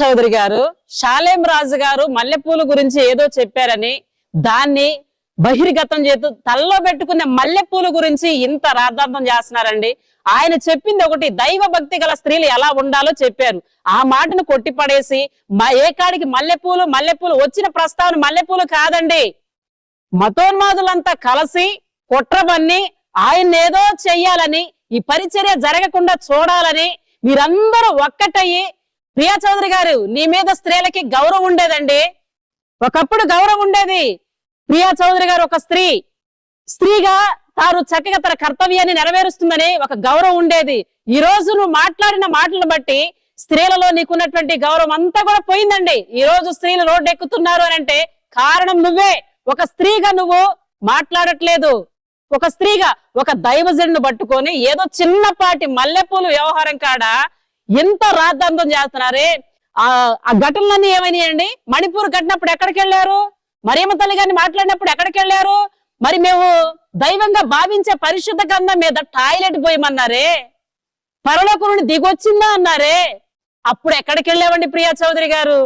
చౌదరి గారు షాలేం రాజు గారు మల్లెపూలు గురించి ఏదో చెప్పారని దాన్ని బహిర్గతం చేస్తూ తలలో పెట్టుకున్న మల్లెపూలు గురించి ఇంత రాద్ధాంతం చేస్తున్నారండి. ఆయన చెప్పింది ఒకటి దైవ భక్తి గల స్త్రీలు ఎలా ఉండాలో చెప్పారు. ఆ మాటను కొట్టిపడేసి మా ఏకాడికి మల్లెపూలు మల్లెపూలు వచ్చిన ప్రస్తావన మల్లెపూలు కాదండి. మతోన్మాదులంతా కలిసి కుట్రబన్ని ఆయన ఏదో చెయ్యాలని ఈ పరిచర్య జరగకుండా చూడాలని మీరందరూ ఒక్కటయ్యి ప్రియా చౌదరి గారు నీ మీద స్త్రీలకి గౌరవం ఉండేదండి. ఒకప్పుడు గౌరవం ఉండేది. ప్రియా చౌదరి గారు ఒక స్త్రీ. స్త్రీగా తాను చక్కగా తన కర్తవ్యాన్ని నెరవేరుస్తుందని ఒక గౌరవం ఉండేది. ఈ రోజు నువ్వు మాట్లాడిన మాటలను బట్టి స్త్రీలలో నీకున్నటువంటి గౌరవం అంతా కూడా పోయిందండి. ఈ రోజు స్త్రీలు రోడ్డు ఎక్కుతున్నారు అని అంటే కారణం నువ్వే. ఒక స్త్రీగా నువ్వు మాట్లాడట్లేదు. ఒక స్త్రీగా ఒక దైవజనుడు పట్టుకొని ఏదో చిన్నపాటి మల్లెపూలు వ్యవహారం కాడ ఎంత రాద్ధాంతం చేస్తున్నారే? ఆ ఘటనలన్నీ ఏమైనాయండి? మణిపూర్ కట్టినప్పుడు ఎక్కడికి వెళ్ళారు మరియమ్మ తల్లి గారిని మాట్లాడినప్పుడు ఎక్కడికి వెళ్ళారు మరి మేము దైవంగా భావించే పరిశుద్ధ గ్రంథం మీద టాయిలెట్ పోయమన్నారే? పరలోకం నుండి దిగొచ్చిందా అన్నారే? అప్పుడు ఎక్కడికి వెళ్ళావండి ప్రియా చౌదరి గారు?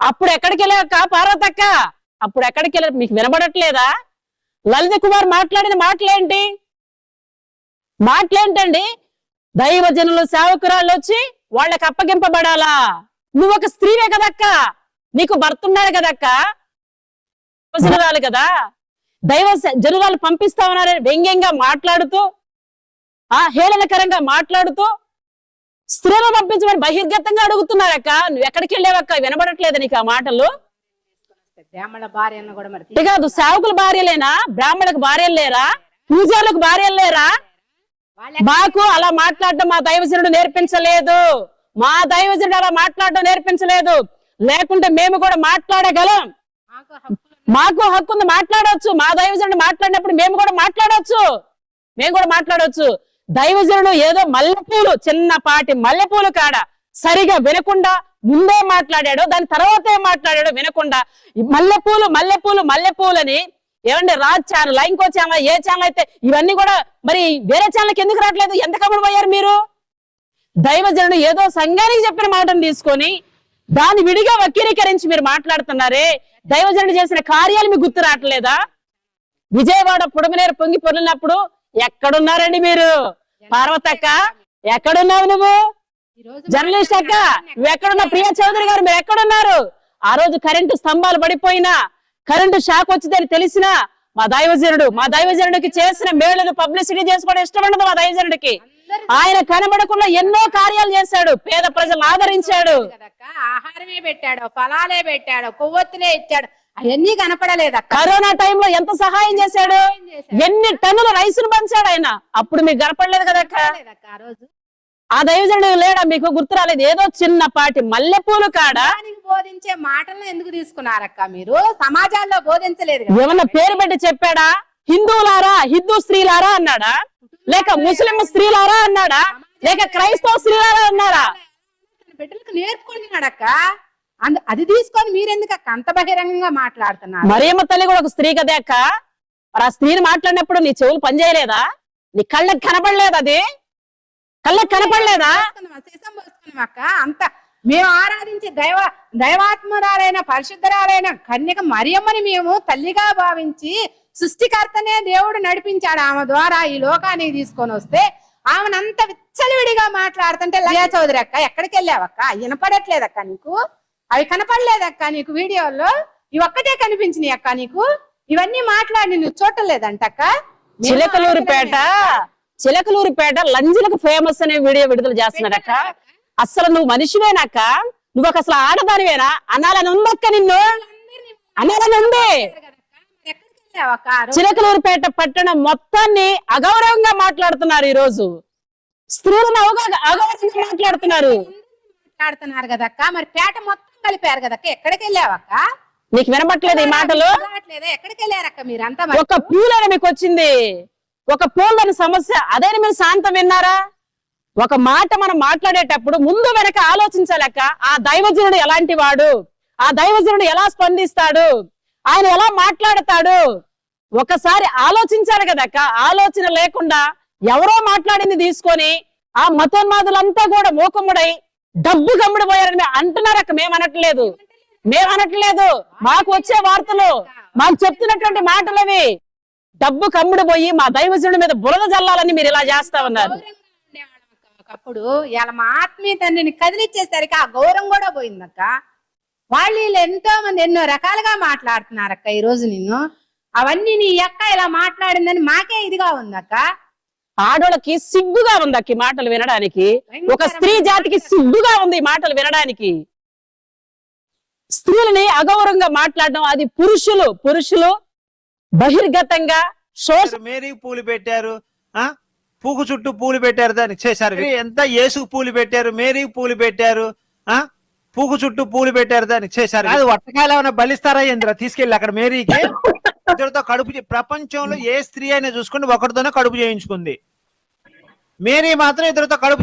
అప్పుడు ఎక్కడికి వెళ్ళాక పార్వతక్క? అప్పుడు ఎక్కడికి వెళ్ళారు మీకు వినబడట్లేదా? లలిత కుమార్ మాట్లాడిన మాటలేంటి? మాటలేంటండి? దైవజనులు సేవకురాళ్ళు వచ్చి వాళ్ళకి అప్పగింపబడాలా? నువ్వు ఒక స్త్రీవే కదక్క? నీకు భర్త ఉన్నాడు కదక్క? జనురాలు కదా? దైవ జనురాలు పంపిస్తా ఉన్నారని వ్యంగ్యంగా మాట్లాడుతూ ఆ హేళనకరంగా మాట్లాడుతూ స్త్రీలను పంపించమని బహిర్గతంగా అడుగుతున్నారక్క. నువ్వు ఎక్కడికి వెళ్ళావక్క వినబడట్లేదు నీకు ఆ మాటలు. బ్రాహ్మణ భార్య కాదు సేవకుల భార్యలేనా? బ్రాహ్మణులకు భార్యలు లేరా? పూజారులకు భార్యలు లేరా? మాకు అలా మాట్లాడడం మా దైవజనుడు నేర్పించలేదు. మా దైవజనుడు అలా మాట్లాడడం నేర్పించలేదు. లేకుంటే మేము కూడా మాట్లాడగలం. మాకు హక్కు ఉంది మాట్లాడవచ్చు మా దైవజనుడు మాట్లాడినప్పుడు మేము కూడా మాట్లాడవచ్చు మేము కూడా మాట్లాడవచ్చు దైవజనుడు ఏదో మల్లెపూలు చిన్నపాటి మల్లెపూలు కాడ సరిగా వినకుండా ముందే మాట్లాడాడో దాని తర్వాత మాట్లాడాడో వినకుండా మల్లెపూలు మల్లెపూలు మల్లెపూలని ఏమండి రాజ్ ఛానల్ ఇంకో ఛానల్ ఏ ఛానల్ అయితే ఇవన్నీ కూడా మరి వేరే ఛానల్కి ఎందుకు రావట్లేదు? ఎంత కబడి పోయారు మీరు? దైవజనుడు ఏదో సంఘానికి చెప్పిన మాటను తీసుకొని దాన్ని విడిగా వక్రీకరించి మీరు మాట్లాడుతున్నారే. దైవజనుడు చేసిన కార్యాలు మీకు గుర్తు రావట్లేదా? విజయవాడ పొడమనేరు పొంగి పొర్లినప్పుడు ఎక్కడున్నారండి మీరు? పార్వతక్క ఎక్కడున్నావు నువ్వు? జర్నలిస్ట్ అక్క నువ్వు ఎక్కడున్నా ప్రియా చౌదరి గారు మీరు ఎక్కడున్నారు? ఆ రోజు కరెంటు స్తంభాలు పడిపోయినా కరెంటు షాక్ వచ్చిందని తెలిసినా మా దైవజనుడు మా దైవజనుడికి చేసిన మేలును పబ్లిసిటీ చేసుకోవడం ఇష్టం ఉండదు మా దైవజనుడికి. ఆయన కనబడకుండా ఎన్నో కార్యాలు చేశాడు పేద ప్రజలను ఆదరించాడు. ఆహారమే పెట్టాడు ఫలాలే పెట్టాడు కొవ్వొత్తులే ఇచ్చాడు అవన్నీ కనపడలేదక్క కరోనా టైంలో ఎంత సహాయం చేశాడు? ఎన్ని టన్నుల రైసును పంచాడు ఆయన? అప్పుడు మీకు ఆ రోజు. ఆ దైవజనుడు లేడా? మీకు గుర్తు రాలేదు. ఏదో చిన్నపాటి మల్లెపూలు కాడ బోధించే మాటలను ఎందుకు తీసుకున్నారక్క మీరు? సమాజాల్లో బోధించలేదు ఏమన్నా పేరు పెట్టి చెప్పాడా? హిందువులారా హిందూ స్త్రీలారా అన్నాడా? లేక ముస్లిం స్త్రీలారా అన్నాడా? లేక క్రైస్తవ స్త్రీలారా అన్నారా బిడ్డలకు నేర్పుకుంటున్నాడక్క. అంద అది తీసుకొని మీరెందుకు అక్క అంత బహిరంగంగా మాట్లాడుతున్నారు? మరియమ్మ తల్లి కూడా ఒక స్త్రీ కదే అక్క. మరి ఆ స్త్రీని మాట్లాడినప్పుడు నీ చెవులు పనిచేయలేదా? నీ కళ్ళకి కనపడలేదు అది? కళ్ళకి కనపడలేదా? సీసం పోసుకున్నాం అక్క? అంత. మేము ఆరాధించే దైవ దైవాత్మరాలైన పరిశుద్ధరాలైన కన్యక మరియమ్మని మేము తల్లిగా భావించి సృష్టికర్తనే దేవుడు నడిపించాడు ఆమె ద్వారా ఈ లోకానికి తీసుకొని వస్తే ఆమెను అంత విచ్చలవిడిగా మాట్లాడుతుంటే లయా చౌదరి అక్క ఎక్కడికి వెళ్ళావక్క వినపడట్లేదక్క నీకు? అవి కనపడలేదక్క నీకు వీడియోలో? ఇవి ఒక్కటే కనిపించినాయి అక్క నీకు? ఇవన్నీ మాట్లాడి నువ్వు చూడలేదంటక్క చిలకలూరిపేట. చిలకలూరిపేట లంజలకు ఫేమస్ అనే వీడియో విడుదల చేస్తున్నారక్క అసలు నువ్వు మనిషివేనాక నువ్వు ఒక అసలు ఆడదానివేనా? అనాలని ఉందక్క నిన్ను? అనాలని ఉంది? చిలకలూరుపేట పట్టణం మొత్తాన్ని అగౌరవంగా మాట్లాడుతున్నారు ఈ రోజు స్త్రీలను అగౌరవంగా మాట్లాడుతున్నారు. మాట్లాడుతున్నారు కదక్క మరి పేట మొత్తం కలిపారు కదక్క ఎక్కడికి వెళ్ళావక్క నీకు వినపట్లేదు ఈ మాటలు? ఎక్కడికి వెళ్ళారక్క మీరంతా మరి? ఒక పూలని మీకు వచ్చింది. ఒక పూలని సమస్య అదే మీరు శాంతం విన్నారా? ఒక మాట మనం మాట్లాడేటప్పుడు ముందు వెనక ఆలోచించలేక ఆ దైవజనుడు ఎలాంటి వాడు? ఆ దైవజనుడు ఎలా స్పందిస్తాడు? ఆయన ఎలా మాట్లాడతాడు? ఒకసారి ఆలోచించారు కదక్క. ఆలోచన లేకుండా ఎవరో మాట్లాడింది తీసుకొని ఆ మతోన్మాదులంతా కూడా మూకుముడై డబ్బు కమ్ముడు పోయారని మేము అంటున్నారు అక్క. మేము అనట్లేదు. మేము అనట్లేదు. మాకు వచ్చే వార్తలు మాకు చెప్తున్నటువంటి మాటలవి. డబ్బు కమ్ముడు పోయి మా దైవజనుడి మీద బురద జల్లాలని మీరు ఇలా చేస్తా ఉన్నారు. ఒకప్పుడు ఇలా మా ఆత్మీయ తండ్రిని కదిలిచ్చేసరికి ఆ గౌరవం కూడా పోయిందక్క. వాళ్ళు వీళ్ళు ఎంతో మంది ఎన్నో రకాలుగా మాట్లాడుతున్నారు అక్క ఈ రోజు నిన్ను. అవన్నీ నీ అక్క ఇలా మాట్లాడిందని మాకే ఇదిగా ఉందక్క. ఆడోళ్ళకి సిగ్గుగా ఉంది అక్క ఈ మాటలు వినడానికి. ఒక స్త్రీ జాతికి సిగ్గుగా ఉంది ఈ మాటలు వినడానికి. స్త్రీలని అగౌరవంగా మాట్లాడడం అది పురుషులు పురుషులు బహిర్గతంగా మేరీ పూలు పెట్టారు ఆ? పూకు చుట్టూ పూలు పెట్టారు దానికి చేశారు. ఎంత యేసుకు పూలు పెట్టారు మేరీ పూలు పెట్టారు ఆ? పూకు చుట్టూ పూలు పెట్టారు దానికి చేశారు. అది వట్టకాయలు ఏమైనా బలిస్తారా ఇంద్ర తీసుకెళ్ళి అక్కడ మేరీకి. ఇద్దరితో కడుపు ప్రపంచంలో ఏ స్త్రీ అయినా చూసుకుని ఒకరితోనే కడుపు చేయించుకుంది. మేరీ మాత్రం ఇద్దరితో కడుపు